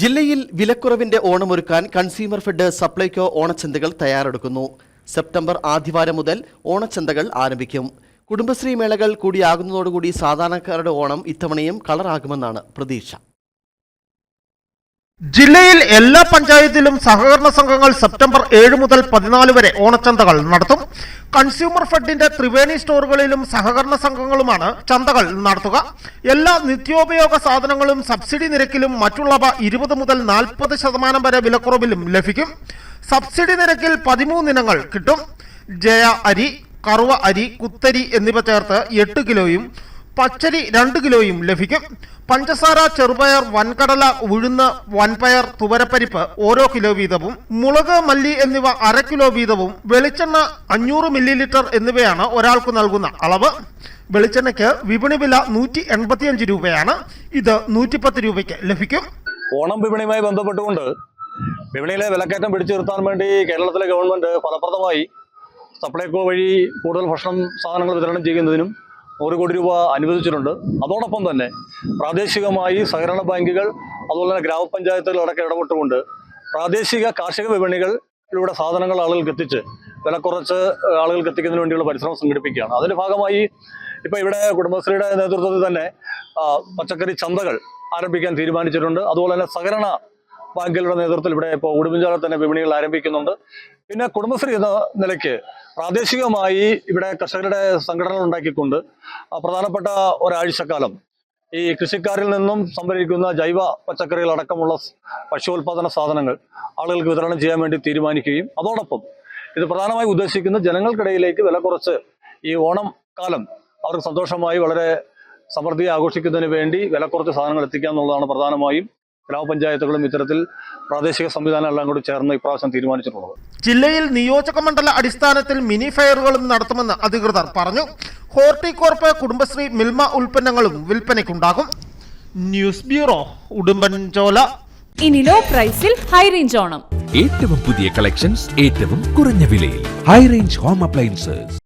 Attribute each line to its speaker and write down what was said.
Speaker 1: ജില്ലയിൽ വിലക്കുറവിന്റെ ഓണമൊരുക്കാൻ കൺസ്യൂമർ ഫെഡ് സപ്ലൈകോ ഓണച്ചന്തകൾ തയ്യാറെടുക്കുന്നു. സെപ്റ്റംബർ ആദ്യവാരം മുതൽ ഓണച്ചന്തകൾ ആരംഭിക്കും. കുടുംബശ്രീ മേളകൾ കൂടിയാകുന്നതോടുകൂടി സാധാരണക്കാരുടെ ഓണം ഇത്തവണയും കളറാകുമെന്നാണ് പ്രതീക്ഷ.
Speaker 2: ജില്ലയിൽ എല്ലാ പഞ്ചായത്തിലും സഹകരണ സംഘങ്ങൾ സെപ്റ്റംബർ ഏഴ് മുതൽ പതിനാല് വരെ ഓണച്ചന്തകൾ നടത്തും. കൺസ്യൂമർ ഫെഡിന്റെ ത്രിവേണി സ്റ്റോറുകളിലും സഹകരണ സംഘങ്ങളുമാണ് ചന്തകൾ നടത്തുക. എല്ലാ നിത്യോപയോഗ സാധനങ്ങളും സബ്സിഡി നിരക്കിലും മറ്റുള്ളവ ഇരുപത് മുതൽ നാൽപ്പത് ശതമാനം വരെ വിലക്കുറവിലും ലഭിക്കും. സബ്സിഡി നിരക്കിൽ പതിമൂന്ന് ഇനങ്ങൾ കിട്ടും. ജയ അരി കറുവ അരി കുത്തരി എന്നിവ ചേർത്ത് എട്ട് കിലോയും പച്ചരി രണ്ട് കിലോയും ലഭിക്കും. പഞ്ചസാര ചെറുപയർ വൻകടല ഉഴുന്ന് വൻപയർ തുവരപ്പരിപ്പ് ഓരോ കിലോ വീതവും മുളക് മല്ലി എന്നിവ അര കിലോ വീതവും വെളിച്ചെണ്ണ അഞ്ഞൂറ് മില്ലി ലിറ്റർ എന്നിവയാണ് ഒരാൾക്ക് നൽകുന്ന അളവ്. വെളിച്ചെണ്ണയ്ക്ക് വിപണി വില നൂറ്റി എൺപത്തിയഞ്ച് രൂപയാണ്. ഇത് നൂറ്റിപ്പത്ത് രൂപയ്ക്ക് ലഭിക്കും.
Speaker 3: ഓണം വിപണിയുമായി ബന്ധപ്പെട്ടുകൊണ്ട് വിപണിയിലെ വിലക്കയറ്റം പിടിച്ചു നിർത്താൻ വേണ്ടി കേരളത്തിലെ ഗവൺമെന്റ് ഫലപ്രദമായി സപ്ലൈകോ വഴി കൂടുതൽ ഭക്ഷണം സാധനങ്ങൾ വിതരണം ചെയ്യുന്നതിനും നൂറ് കോടി രൂപ അനുവദിച്ചിട്ടുണ്ട്. അതോടൊപ്പം തന്നെ പ്രാദേശികമായി സഹകരണ ബാങ്കുകൾ അതുപോലെ തന്നെ ഗ്രാമപഞ്ചായത്തുകളടക്കം ഇടപെട്ടുകൊണ്ട് പ്രാദേശിക കാർഷിക വിപണികളിലൂടെ സാധനങ്ങൾ ആളുകൾക്ക് എത്തിച്ച് വില കുറച്ച് ആളുകൾക്ക് എത്തിക്കുന്നതിന് വേണ്ടിയുള്ള പരിശ്രമം സംഘടിപ്പിക്കുകയാണ്. അതിന്റെ ഭാഗമായി ഇപ്പൊ ഇവിടെ കുടുംബശ്രീയുടെ നേതൃത്വത്തിൽ തന്നെ പച്ചക്കറി ചന്തകൾ ആരംഭിക്കാൻ തീരുമാനിച്ചിട്ടുണ്ട്. അതുപോലെ തന്നെ സഹകരണ ബാങ്കുകളുടെ നേതൃത്വത്തിൽ ഇവിടെ ഇപ്പോൾ ഉടുമ്പൻചോല തന്നെ വിപണികൾ ആരംഭിക്കുന്നുണ്ട്. പിന്നെ കുടുംബശ്രീ എന്ന നിലയ്ക്ക് പ്രാദേശികമായി ഇവിടെ കർഷകരുടെ സംഘടനകൾ ഉണ്ടാക്കിക്കൊണ്ട് പ്രധാനപ്പെട്ട ഒരാഴ്ചക്കാലം ഈ കൃഷിക്കാരിൽ നിന്നും സംഭരിക്കുന്ന ജൈവ പച്ചക്കറികൾ അടക്കമുള്ള ഭക്ഷ്യോൽപാദന സാധനങ്ങൾ ആളുകൾക്ക് വിതരണം ചെയ്യാൻ വേണ്ടി തീരുമാനിക്കുകയും അതോടൊപ്പം ഇത് പ്രധാനമായി ഉദ്ദേശിക്കുന്ന ജനങ്ങൾക്കിടയിലേക്ക് വില കുറച്ച് ഈ ഓണം കാലം അവർക്ക് സന്തോഷമായി വളരെ സമൃദ്ധിയെ ആഘോഷിക്കുന്നതിന് വേണ്ടി വില കുറച്ച് സാധനങ്ങൾ എത്തിക്കുക എന്നുള്ളതാണ് പ്രധാനമായും ഗ്രാമപഞ്ചായത്തുകളും ഇത്തരത്തിൽ പ്രാദേശിക സംവിധാനങ്ങളെല്ലാം കൂടി ചേർന്ന് ഇപ്രാവശ്യം തീരുമാനിച്ചിട്ടുള്ളത്.
Speaker 2: ജില്ലയിൽ നിയോജക മണ്ഡല അടിസ്ഥാനത്തിൽ മിനി ഫെയറുകളും നടത്തുമെന്ന് അധികൃതർ പറഞ്ഞു. ഹോർട്ടികോർപ്പ് കുടുംബശ്രീ മിൽമ ഉൽപ്പന്നങ്ങളും വിൽപ്പനയ്ക്കുണ്ടാകും. ന്യൂസ് ബ്യൂറോ ഉടുമ്പൻചോല
Speaker 4: ഇനി ലോ പ്രൈസിൽ ഹൈ റേഞ്ച് ഓണം.
Speaker 5: ഏറ്റവും പുതിയ കളക്ഷൻസ് ഏറ്റവും കുറഞ്ഞ വിലയിൽ. High range home appliances.